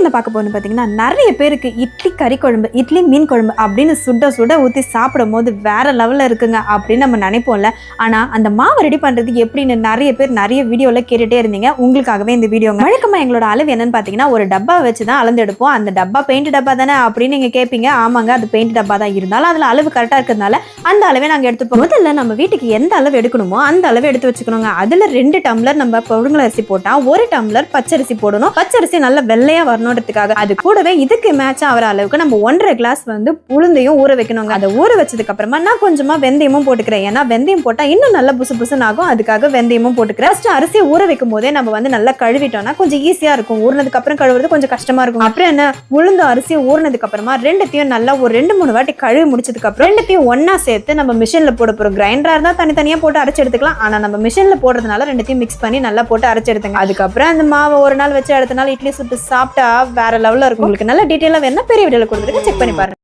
இன்னைக்கு என்ன பார்க்க போகணும் பார்த்தீங்கன்னா நிறைய பேருக்கு இட்லி கறி குழம்பு இட்லி மீன் குழம்பு அப்படின்னு சுட சுட ஊற்றி சாப்பிடும் போது வேற லெவலில் இருக்குங்க அப்படின்னு நம்ம நினைப்போம்ல. ஆனால் அந்த மாவு ரெடி பண்ணுறது எப்படின்னு நிறைய பேர் நிறைய வீடியோவில் கேட்டுட்டே இருந்தீங்க. உங்களுக்காகவே இந்த வீடியோங்க வழக்கமாக எங்களோட அளவு என்னன்னு பார்த்தீங்கன்னா ஒரு டப்பா வச்சு தான் அளந்து எடுப்போம் அந்த டப்பா பெயிண்ட் டப்பா தானே அப்படின்னு நீங்கள் கேட்பீங்க ஆமாங்க அது பெயிண்ட் டப்பா தான். இருந்தாலும் அதில் அளவு கரெக்டாக இருக்கிறதுனால அந்த அளவே நாங்கள் எடுத்துப்போம். முதல்ல நம்ம வீட்டுக்கு எந்த அளவு எடுக்கணுமோ அந்த அளவு எடுத்து வச்சுக்கணுங்க. அதில் ரெண்டு டம்ளர் நம்ம புழுங்கல் அரிசி போட்டால் ஒரு டம்ளர் பச்சரிசி போடணும். பச்சரிசி நல்லா வெள்ளையா வரணுன்றதுக்காக அது கூடவே இதுக்கு மேட்ச் ஆகிற அளவுக்கு நம்ம ஒன்றரை கிளாஸ் வந்து உளுந்தையும் ஊற வைக்கணுங்க. அதை ஊற வச்சதுக்கு அப்புறமா நான் கொஞ்சமா வெந்தயமும் போட்டுக்கிறேன். ஏன்னா வெந்தயம் போட்டா இன்னும் நல்லா புசு புசுன்னு ஆகும். அதுக்காக வெந்தயமும் போட்டுக்கிறேன். ஃபர்ஸ்ட் அரிசியை ஊற வைக்கும் போதே நம்ம வந்து நல்லா கழுவிட்டோம்னா கொஞ்சம் ஈஸியா இருக்கும். ஊறினதுக்கு அப்புறம் கழுவுறது கொஞ்சம் கஷ்டமா இருக்கும் அப்புறம் என்ன? உளுந்து அரிசியை ஊறினதுக்கு அப்புறமா ரெண்டுத்தையும் நல்லா ஒரு ரெண்டு மூணு வாட்டி கழுவி முடிச்சதுக்கு அப்புறம் ரெண்டுத்தையும் ஒன்னா சேர்த்து நம்ம மிஷின்ல போட போறோம். கிரைண்டரா இருந்தா தனித்தனியா போட்டு அரைச்சு எடுத்துக்கலாம். ஆனா நம்ம மிஷின்ல போடுறதுனால ரெண்டுத்தையும் மிக்ஸ் பண்ணி நல்லா போட்டு அரைச்சு எடுத்துங்க. அதுக்கப்புறம் அந்த மாவை ஒரு நாள் வச்சு அடுத்த நாள் இட்லி சுட்டு சாப்பிட்டா வேற லெவல்ல இருக்கும். உங்களுக்கு நல்ல டீட்டெயிலாக வேணா பெரிய வீடியோவில் கொடுத்துருக்கு செக் பண்ணி பாருங்க.